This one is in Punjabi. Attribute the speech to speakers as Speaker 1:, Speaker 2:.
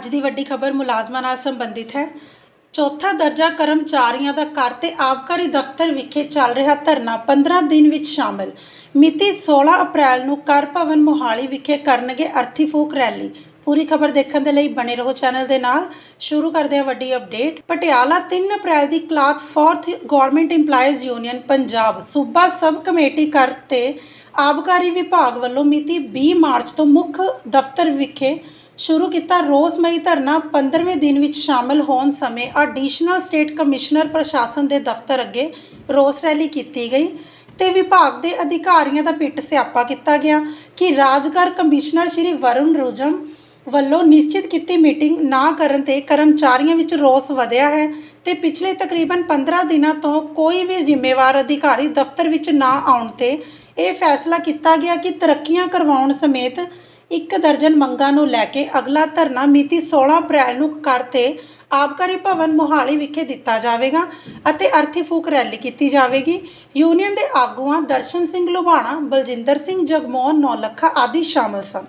Speaker 1: ਅੱਜ ਦੀ ਵੱਡੀ ਖਬਰ ਮੁਲਾਜ਼ਮਾਂ ਨਾਲ ਸੰਬੰਧਿਤ ਹੈ। ਚੌਥਾ ਦਰਜਾ ਕਰਮਚਾਰੀਆਂ ਦਾ ਕਰ ਤੇ ਆਬਕਾਰੀ ਦਫ਼ਤਰ ਵਿਖੇ ਚੱਲ ਰਿਹਾ ਧਰਨਾ 15 ਦਿਨ ਵਿੱਚ ਸ਼ਾਮਲ। ਮਿਤੀ 16 ਅਪ੍ਰੈਲ ਨੂੰ ਕਰ ਭਵਨ ਮੋਹਾਲੀ ਵਿਖੇ ਕਰਨਗੇ ਅਰਥੀ ਫੂਕ ਰੈਲੀ। ਪੂਰੀ ਖਬਰ ਦੇਖਣ ਦੇ ਲਈ ਬਣੇ ਰਹੋ ਚੈਨਲ ਦੇ ਨਾਲ। ਸ਼ੁਰੂ ਕਰਦੇ ਹਾਂ ਵੱਡੀ ਅਪਡੇਟ। ਪਟਿਆਲਾ 3 ਅਪ੍ਰੈਲ ਦੀ class fourth government EMPLOYEES union Punjab ਸੂਬਾ ਸਬ ਕਮੇਟੀ ਕਰ ਤੇ ਆਬਕਾਰੀ ਵਿਭਾਗ ਵੱਲੋਂ ਮਿਤੀ 20 ਮਾਰਚ ਤੋਂ ਮੁੱਖ ਦਫ਼ਤਰ ਵਿਖੇ ਸ਼ੁਰੂ ਕੀਤਾ ਰੋਜ਼ਮਈ ਧਰਨਾ 15ਵੇਂ ਦਿਨ ਵਿੱਚ ਸ਼ਾਮਲ ਹੋਣ ਸਮੇਂ ਐਡੀਸ਼ਨਲ ਸਟੇਟ ਕਮਿਸ਼ਨਰ ਪ੍ਰਸ਼ਾਸਨ ਦੇ ਦਫ਼ਤਰ ਅੱਗੇ ਰੋਸ ਰੈਲੀ ਕੀਤੀ ਗਈ ਤੇ ਵਿਭਾਗ ਦੇ ਅਧਿਕਾਰੀਆਂ ਦਾ ਪਿੱਟ ਸਿਆਪਾ ਕੀਤਾ ਗਿਆ ਕਿ ਰਾਜਗਰ ਕਮਿਸ਼ਨਰ ਸ਼੍ਰੀ ਵਰੁਣ ਰੁਜਮ ਵੱਲੋਂ ਨਿਸ਼ਚਿਤ ਕੀਤੀ ਮੀਟਿੰਗ ਨਾ ਕਰਨ ਤੇ ਕਰਮਚਾਰੀਆਂ ਵਿੱਚ ਰੋਸ ਵਧਿਆ ਹੈ ਤੇ ਪਿਛਲੇ ਤਕਰੀਬਨ 15 ਦਿਨਾਂ ਤੋਂ ਕੋਈ ਵੀ ਜ਼ਿੰਮੇਵਾਰ ਅਧਿਕਾਰੀ ਦਫ਼ਤਰ ਵਿੱਚ ਨਾ ਆਉਣ ਤੇ ਇਹ ਫੈਸਲਾ ਕੀਤਾ ਗਿਆ ਕਿ ਤਰੱਕੀਆਂ ਕਰਵਾਉਣ ਸਮੇਤ ਇੱਕ ਦਰਜਨ ਮੰਗਾਂ ਨੂੰ ਲੈ ਕੇ ਅਗਲਾ ਧਰਨਾ ਮਿਤੀ 16 ਅਪ੍ਰੈਲ ਨੂੰ ਕਰ ਆਬਕਾਰੀ ਭਵਨ ਮੋਹਾਲੀ ਵਿਖੇ ਦਿੱਤਾ ਜਾਵੇਗਾ ਅਤੇ ਅਰਥੀ ਫੂਕ ਰੈਲੀ ਕੀਤੀ ਜਾਵੇਗੀ। ਯੂਨੀਅਨ ਦੇ ਆਗੂਆਂ ਦਰਸ਼ਨ ਸਿੰਘ ਲੁਬਾਣਾ ਬਲਜਿੰਦਰ ਸਿੰਘ ਜਗਮੋਹਨ, ਨੌਲੱਖਾ ਆਦਿ ਸ਼ਾਮਲ ਸਨ।